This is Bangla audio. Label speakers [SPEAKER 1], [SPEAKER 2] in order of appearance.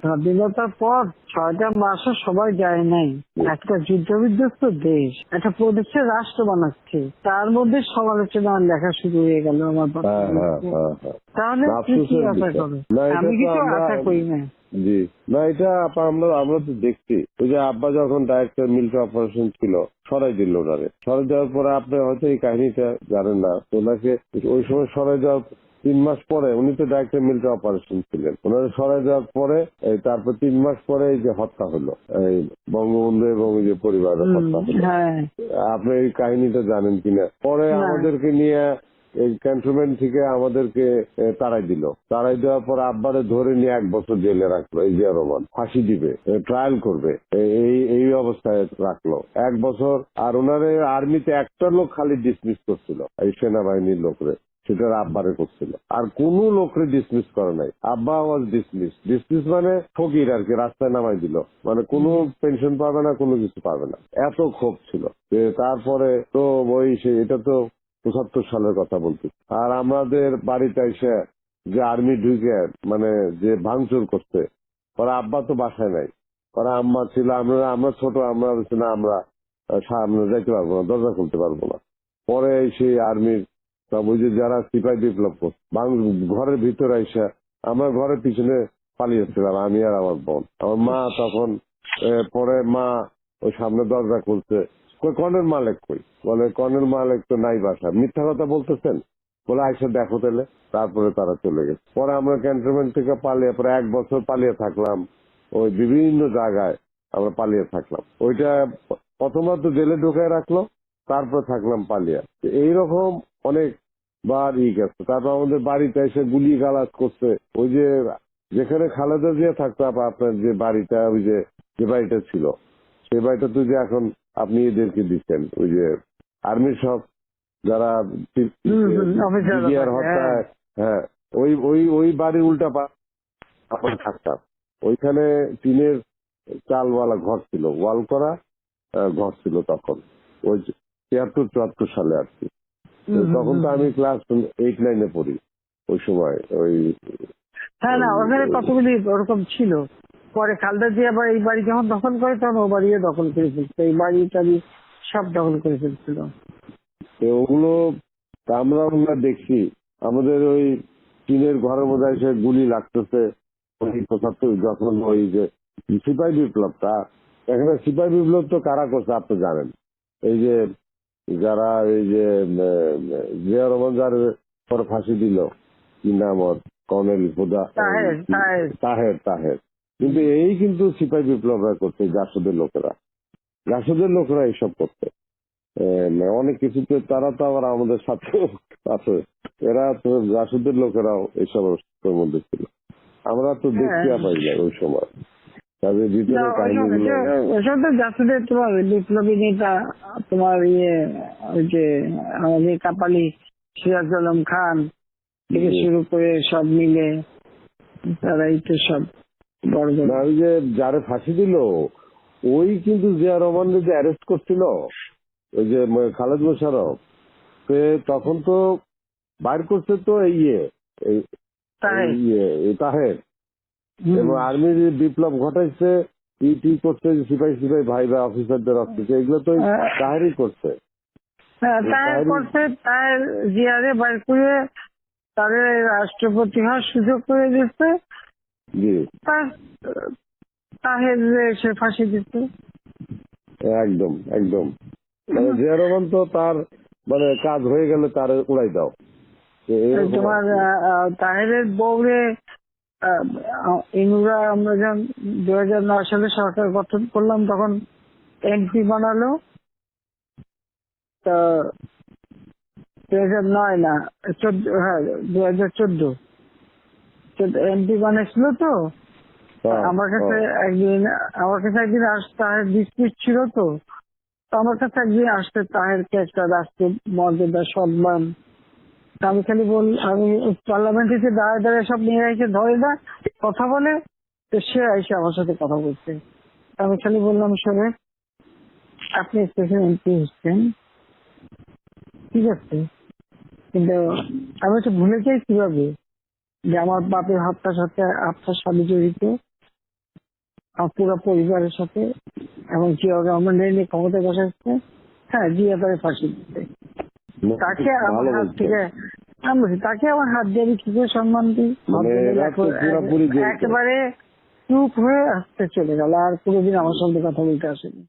[SPEAKER 1] স্বাধীনতার পর ছয়টা মাসও সবাই যায় নাই। একটা যুদ্ধ বিধ্বস্ত দেশ একটা প্রদেশে রাষ্ট্র বানাচ্ছে। তার মধ্যে সমালোচনা লেখা শুরু হয়ে গেল আমার।
[SPEAKER 2] হ্যাঁ হ্যাঁ হ্যাঁ
[SPEAKER 1] তাহলে কি আশা আমি কিছু আশা করি না।
[SPEAKER 2] জি। না এটা আমরা আমরা তো দেখছি। ওই যে আব্বা যখন ডাইরেক্টর মিলিটারি অপারেশন ছিল সরাই দিল ওনারে। সরাই দেওয়ার পরে আপনি হয়তো এই কাহিনীটা জানেন না। ওনাকে ওই সময় সরাই দেওয়ার তিন মাস পরে উনি তো ডাইরেক্টর মিলিটারি অপারেশন ছিলেন। ওনারা সরাই দেওয়ার পরে তারপর তিন মাস পরে এই যে হত্যা হলো এই বঙ্গবন্ধু এবং ওই যে হত্যা হলো।
[SPEAKER 1] হ্যাঁ।
[SPEAKER 2] আপনি এই কাহিনীটা জানেন কিনা? পরে আমাদেরকে নিয়ে এই ক্যান্টনমেন্ট থেকে আমাদেরকে তাড়াই দিল। তাড়াই দেওয়ার পর আব্বারে ধরে নিয়ে এক বছর জেলে রাখল এই জিয়া রহমান। ফাঁসি দিবে ট্রায়াল করবে এই এই অবস্থায় রাখল। এক বছর আর ওনারে আর্মিতে একটা লোক খালি ডিসমিস করছিল এই সেনাবাহিনীর লোকরে। সেটার আব্বারে করছিল। আর কোন লোকরে ডিসমিস করে নাই। আব্বা ওয়াজ ডিসমিস ডিসমিস মানে ফকির আর কি, রাস্তায় নামাই দিল। মানে কোনো পেনশন পাবে না, কোনো কিছু পাবে না। এত ক্ষোভ ছিল যে তারপরে তো ওই এটা তো পঁচাত্তর সালের কথা বলতে আর আমাদের বাড়িতে এসে যে আর্মি ঢুকে মানে যে ভাঙচুর করছে, ওরা আব্বা তো বাসায় নাই। ওরা আম্মা ছিল, আমরা আমরা ছোট, আমরা না, আমরা সামনে যাইতে পারব না, দরজা খুলতে পারব না। পরে সেই আর্মির ওই যে যারা সিপাই বিপ্লব ঘরের ভিতরে আইসা আমার ঘরের পিছনে পালিয়েছিলাম আমি আর আমার বোন। আমার মা তখন পরে মা ওই সামনে দরজা খুলছে। কই কর্নেল মালিক কই? বলে কর্নেল মালিক তো নাই বাসা। মিথ্যা কথা বলতেছেন? বলে, আইসা দেখো তাহলে। তারপরে তারা চলে গেছে। পরে আমরা ক্যান্টনমেন্ট থেকে পালিয়ে, পরে এক বছর পালিয়ে থাকলাম। ওই বিভিন্ন জায়গায় আমরা পালিয়ে থাকলাম। ওইটা প্রথমবার তো জেলে ঢুকায় রাখল তারপর থাকলাম পালিয়ে এইরকম অনেক বার ই গেছে। তারপর আমাদের বাড়িতে এসে গুলি গালাজ করছে। ওই যে যেখানে খালেদা জিয়া থাকতো আপনার যে বাড়িটা ওই যে যে বাড়িটা ছিল সেই বাড়িটা তো যে এখন আপনি এদেরকে দিচ্ছেন ওই যে আর্মির সব যারা হত্যায় হ্যাঁ। ওই ওই ওই বাড়ির উল্টা পা থাকতাম। ওইখানে টিনের চালওয়ালা ঘর ছিল ওয়াল করা ঘর ছিল তখন। ওই তিয়াত্তর চুয়াত্তর সালে আর কি তখন তো আমি ক্লাস এইট নাইনে পড়ি ওই সময় ওই
[SPEAKER 1] হ্যাঁ না ওখানে কতগুলি ওরকম ছিল। পরে খালদা দিয়ে আবার এই বাড়ি যখন দখল করে তখন ও বাড়িও দখল করে ফেলছে। এই বাড়ি টাড়ি সব দখল করে ফেলছিল।
[SPEAKER 2] ওগুলো আমরা আমরা দেখছি। আমাদের ওই চীনের ঘরের মধ্যে এসে গুলি লাগতেছে। ওই পঁচাত্তর যখন ওই যে সিপাহী বিপ্লবটা এখানে সিপাহী বিপ্লব তো কারা করছে আপনি জানেন। এই যে যারা এই যে জিয়া রহমান যার পর ফাঁসি দিল কি নাম ওর? কর্নেল হুদা
[SPEAKER 1] তাহের, তাহের।
[SPEAKER 2] কিন্তু এই কিন্তু সিপাহী বিপ্লবরা করছে জাসদের লোকেরা। জাসদের লোকেরা এইসব করছে। অনেক কিছুতে তারা তো আবার আমাদের সাথে আছে। এরা তো জাসদের লোকেরাও এইসব মধ্যে ছিল। আমরা তো দেখতে
[SPEAKER 1] হ্যাঁ।
[SPEAKER 2] পাই না ওই সময়। তাদের ভিতরে কাহিনীগুলো
[SPEAKER 1] ওসব- তো জাসদের তোমার বিপ্লবী নেতা তোমার ইয়ে ওই যে আমাদের কাপালি সিরাজ আলম খান থেকে শুরু করে সব মিলে তারাই তো সব বড় বড়
[SPEAKER 2] যে যারে ফাঁসি দিল ওই কিন্তু জিয়া রহমান যে অ্যারেস্ট করছিল ওই যে খালেদ মোশারফ তখন তো বাইর করছে তো ইয়ে
[SPEAKER 1] তাহের।
[SPEAKER 2] ইয়ে তাহের। এবং আর্মির যে বিপ্লব ঘটাইছে ইটি করছে যে সিপাহী সিপাহী ভাই ভাই অফিসারদের অফিসে এগুলো তো ওই
[SPEAKER 1] হ্যাঁ।
[SPEAKER 2] তাহেরই করছে।
[SPEAKER 1] হ্যাঁ, তার
[SPEAKER 2] তাহেরই-
[SPEAKER 1] করছে তার জিয়ারে বাইর করে তাদের রাষ্ট্রপতি হওয়ার সুযোগ করে দিচ্ছে। তাহের সে ফাঁসি দিচ্ছে।
[SPEAKER 2] একদম একদম। মানে জিয়া রহমান তো তার মানে কাজ হয়ে গেলে তার উড়াই দাও।
[SPEAKER 1] তোমার তাহেরের বউরে ইনুরা আমরা যখন দু হাজার নয় সালে সরকার গঠন করলাম তখন এমপি বানালো। তা দু হাজার নয় না চোদ্দ হ্যাঁ দু হাজার চোদ্দ এমপি বানাইছিল তো।
[SPEAKER 2] হ্যাঁ,
[SPEAKER 1] আমার কাছে
[SPEAKER 2] হ্যাঁ।
[SPEAKER 1] একদিন আমার কাছে একদিন আস তাহের ডিসপিউট ছিল তো। আমার কাছে একদিন আসতে তাহেরকে একটা রাষ্ট্রীয় মর্যাদা সম্মান আমি খালি বল আমি পার্লামেন্টে এসে দাঁড়ায় দাঁড়ায় সব নিয়ে এসে ধরে না কথা বলে তো সে এসে আমার সাথে কথা বলছে। আমি খালি বললাম শোনে আপনি স্পেশাল এমপি হচ্ছেন। ঠিক আছে। কিন্তু আমি তো ভুলে যাই কীভাবে যে আমার বাপের হাতটার সাথে আপনার সাথে জড়িত পুরো পরিবারের সাথে এবং জিয়া রহমান নিয়ে ক্ষমতা বসাচ্ছে হ্যাঁ জিয়া তারে ফাঁসি দিতে। তাকে আমার থেকে আমি বলছি, তাকে আমার হাত দিয়ে আমি কি করে সম্মান দিই
[SPEAKER 2] মানে।
[SPEAKER 1] একেবারে চুপ হয়ে আসতে চলে গেল আর কোনোদিন আমার সঙ্গে কথা বলতে আসেনি